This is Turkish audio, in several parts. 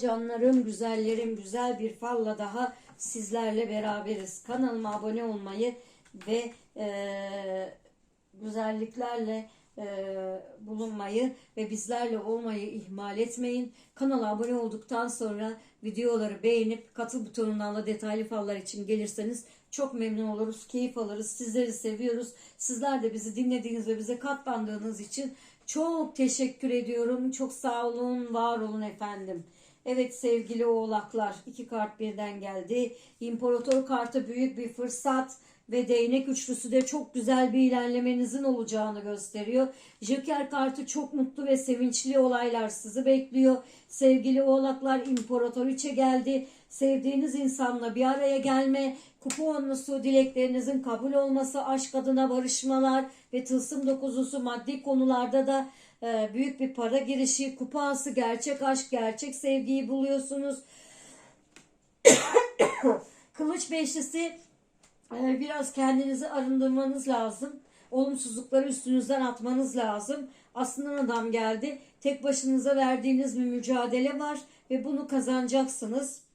Canlarım, güzellerim, güzel bir falla daha sizlerle beraberiz. Kanalıma abone olmayı ve e, güzelliklerle e, bulunmayı ve bizlerle olmayı ihmal etmeyin. Kanala abone olduktan sonra videoları beğenip katıl butonundan da detaylı fallar için gelirseniz çok memnun oluruz, keyif alırız. Sizleri seviyoruz. Sizler de bizi dinlediğiniz ve bize katlandığınız için çok teşekkür ediyorum. Çok sağ olun, var olun efendim. Evet sevgili oğlaklar iki kart birden geldi. İmparator kartı büyük bir fırsat ve değnek üçlüsü de çok güzel bir ilerlemenizin olacağını gösteriyor. Joker kartı çok mutlu ve sevinçli olaylar sizi bekliyor. Sevgili oğlaklar imparatoriçe geldi. Sevdiğiniz insanla bir araya gelme, kupa onlusu dileklerinizin kabul olması, aşk adına barışmalar ve tılsım dokuzusu maddi konularda da e, büyük bir para girişi, kupası, gerçek aşk, gerçek sevgiyi buluyorsunuz. Kılıç beşlisi e, biraz kendinizi arındırmanız lazım. Olumsuzlukları üstünüzden atmanız lazım. Aslında adam geldi. Tek başınıza verdiğiniz bir mücadele var ve bunu kazanacaksınız.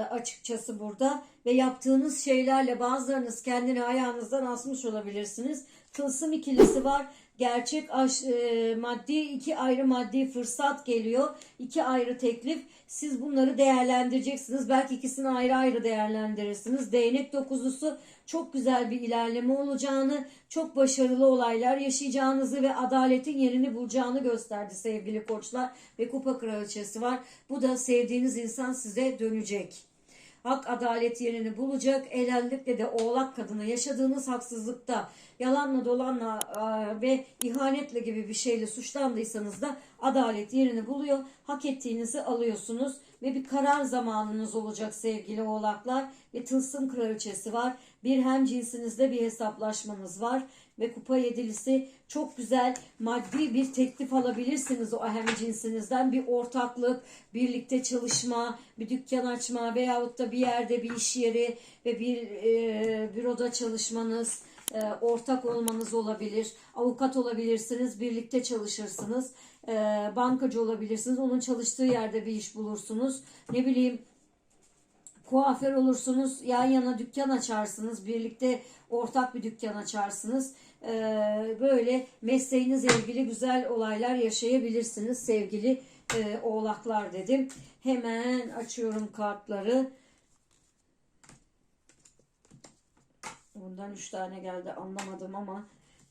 E, açıkçası burada ve yaptığınız şeylerle bazılarınız kendini ayağınızdan asmış olabilirsiniz. Tılsım ikilisi var. Gerçek aş, e, maddi iki ayrı maddi fırsat geliyor. iki ayrı teklif. Siz bunları değerlendireceksiniz. Belki ikisini ayrı ayrı değerlendirirsiniz. Değnek dokuzusu çok güzel bir ilerleme olacağını, çok başarılı olaylar yaşayacağınızı ve adaletin yerini bulacağını gösterdi sevgili koçlar. Ve kupa kraliçesi var. Bu da sevdiğiniz insan size dönecek. Hak adalet yerini bulacak. Elenlikle de oğlak kadını yaşadığınız haksızlıkta yalanla dolanla e, ve ihanetle gibi bir şeyle suçlandıysanız da adalet yerini buluyor. Hak ettiğinizi alıyorsunuz ve bir karar zamanınız olacak sevgili oğlaklar. Ve tılsım kraliçesi var. Bir hem cinsinizde bir hesaplaşmanız var. Ve kupa yedilisi çok güzel maddi bir teklif alabilirsiniz o hem cinsinizden. Bir ortaklık, birlikte çalışma, bir dükkan açma veyahut da bir yerde bir iş yeri ve bir e, büroda çalışmanız, e, ortak olmanız olabilir, avukat olabilirsiniz, birlikte çalışırsınız, e, bankacı olabilirsiniz, onun çalıştığı yerde bir iş bulursunuz, ne bileyim kuaför olursunuz, yan yana dükkan açarsınız, birlikte ortak bir dükkan açarsınız. Ee, böyle mesleğinizle ilgili güzel olaylar yaşayabilirsiniz sevgili e, oğlaklar dedim. Hemen açıyorum kartları. Bundan üç tane geldi anlamadım ama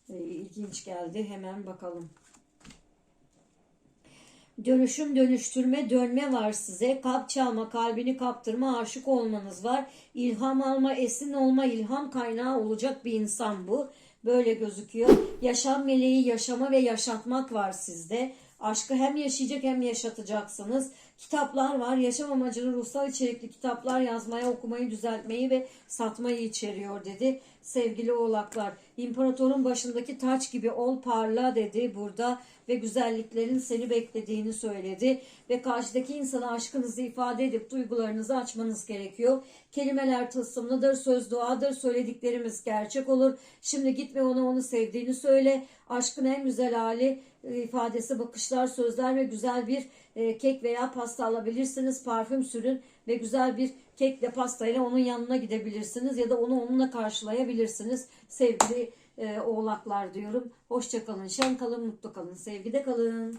e, ilginç geldi. Hemen bakalım. Dönüşüm, dönüştürme, dönme var size. Kalp çalma, kalbini kaptırma, aşık olmanız var. İlham alma, esin olma, ilham kaynağı olacak bir insan bu. Böyle gözüküyor. Yaşam meleği, yaşama ve yaşatmak var sizde. Aşkı hem yaşayacak hem yaşatacaksınız. Kitaplar var. Yaşam amacını ruhsal içerikli kitaplar yazmaya, okumayı, düzeltmeyi ve satmayı içeriyor dedi. Sevgili oğlaklar, imparatorun başındaki taç gibi ol parla dedi burada ve güzelliklerin seni beklediğini söyledi. Ve karşıdaki insana aşkınızı ifade edip duygularınızı açmanız gerekiyor. Kelimeler tılsımlıdır, söz duadır, söylediklerimiz gerçek olur. Şimdi git ve ona onu sevdiğini söyle. Aşkın en güzel hali e, ifadesi, bakışlar, sözler ve güzel bir e, kek veya pasta alabilirsiniz. Parfüm sürün ve güzel bir kekle pastayla onun yanına gidebilirsiniz ya da onu onunla karşılayabilirsiniz. Sevgili e, oğlaklar diyorum. Hoşça kalın, şen kalın, mutlu kalın, sevgide kalın.